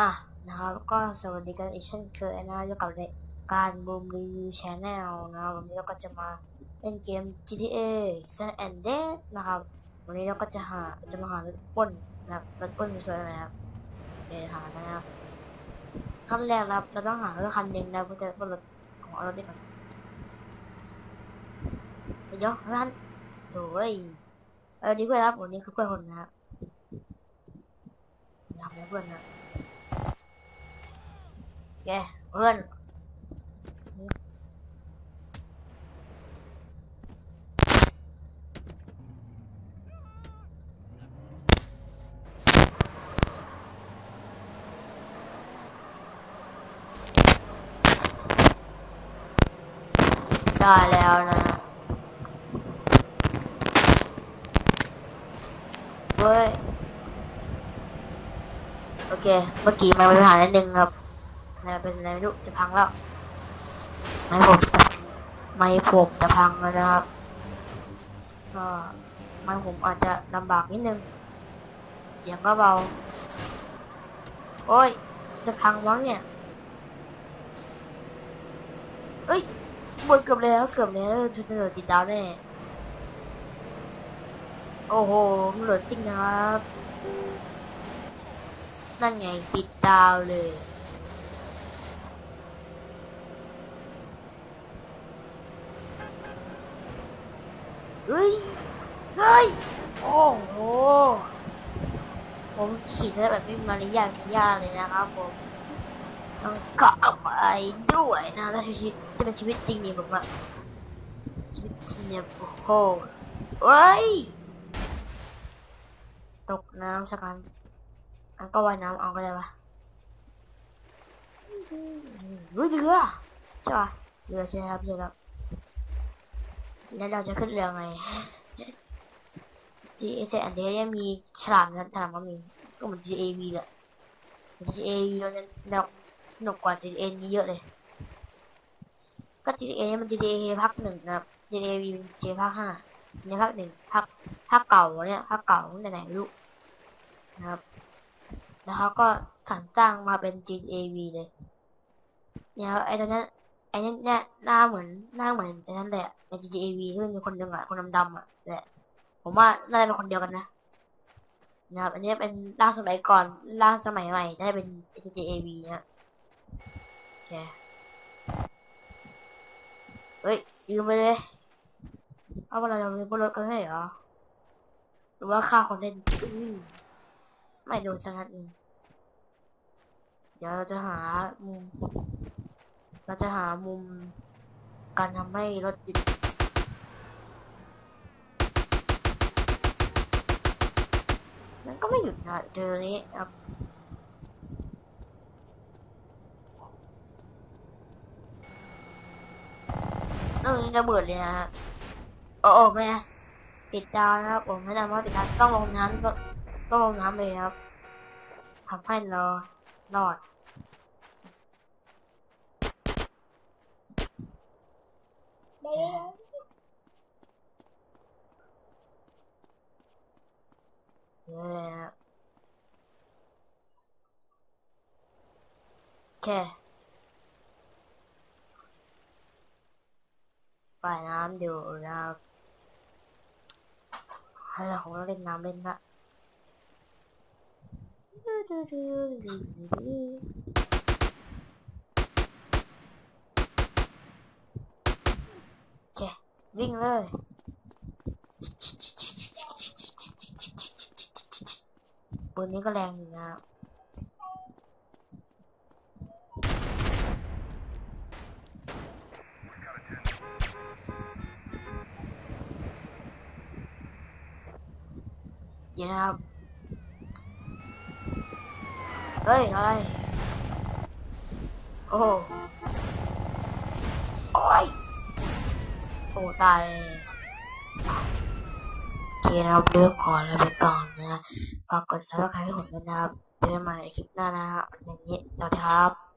่ะนะครับก็สวัสดีกันอีกเช่นเคยนะอยู่กับรายการบูมรีวิวชแนลนะวันนี้เราก็จะมาเล่นเกม GTA San Andreas นะครับ วันนี้เราก็จะหาจะมาหารถป้นนะครับรถป้นสวยๆนะครับเดี๋ยวหานะครับขั้นแรกครับเราต้องหารถคันหนึ่งนะเพื่อจะปล้นรถของเอารถนี้ก่อนเดี๋ยวร้านโอ้ยเออนี่เพื่อนครับวันนี้คือเพื่อนคนนะครับทำแล้เพื่อนนะ แกเพื่อนได้แล้วนะเว้ย โอเค เมื่อกี้มันมีปัญหานิดนึงครับ อะเป็นอะไรไม่รู้จะพังแล้วไม่ผมไม่ผมจะพังแล้วนะครับก็ไม่ผมอาจจะลำบากนิดนึง เสียงก็เบา โอ้ย จะพังมั้งเนี่ยเอ้ยหมดเกือบแล้วเกือบแล้วทุกคนติดดาวแน่ โอ้โหมันเหลือสิ่งนะครับ นั่นไงติดดาวเลย เฮ้ย เฮ้ย โอ้โห ผมขี่ได้แบบไม่มีมารยาทยาเลยนะครับผมต้องกลับไปด้วยนะแล้วชีวิตจะเป็นชีวิตจริงนี่ผมว่าชีวิตจริงเนี่ยโอ้โหเฮ้ย ตกน้ำสักครั้งอันก็ว่ายน้ำเอาก็ได้ปะเฮ้ยเรือใช่ปะเรือใช่ครับใช่ครับ แล้วเราจะขึ้นเรือไง G A อันนี้ยังมีฉลามนะฉลามก็มี ก็เหมือน G A V แหละ G A V เราเนี่ยเราหนุกกว่า G A นี้เยอะเลย ก็ G A มัน G A ภาคหนึ่งนะครับ G A V เป็น G ภาคห้าเนี่ยภาคหนึ่งภาคภาคเก่าเนี่ยภาคเก่าตั้งแต่ไหนไม่รู้นะครับ แล้วเขาก็สรรสร้างมาเป็น G A V เลยเนี่ยไอ้ตัวนั้น อ้นี่เนี่ยหน้าเหมือนหน้าเหมือนไอ้นั่นแหละใน GTA V ที่มันมีคนหนึ่งอะคนดำๆอะแหละ ผมว่าน่าจะเป็นคนเดียวกันนะนะครับอันนี้เป็นร่างสมัยก่อนร่างสมัยใหม่น่าจะเป็น GTA V นะโอเคเฮ้ยยืมไปเลยเอาเวลาเราไปบนรถกันให้เหรอหรือว่าฆ่าคนเล่นไม่โดนสักนัดหนึงเดี๋ยวเราจะหามุม เราจะหามุมการทำให้รถหยุดมันก็ไม่หยุดนะเจอนี้ครับตรงนี้ระเบิดเลยนะโอ้โอ้แม่ปิดดาวนะครับ ผมไม่นำว่าปิดดาวต้องลงน้ำต้องต้องลงน้ำเลยครับทำให้เรารอด เนี่ยแค่ว่ายน้ำอยู่นะค วิ่งเลย ปืนนี้ก็แรงอยู่นะเยวนครับ เฮ้ย อะไร โอ้โอ้ย โอ้ตายโอเคนะครับเลือกก่อนแล้วไปก่อนนะฝากกดซับสไครต์ให้ผมด้วยนะครับเจอกันใหม่ในคลิปหน้านะครับอย่างนี้สวัสดีครับ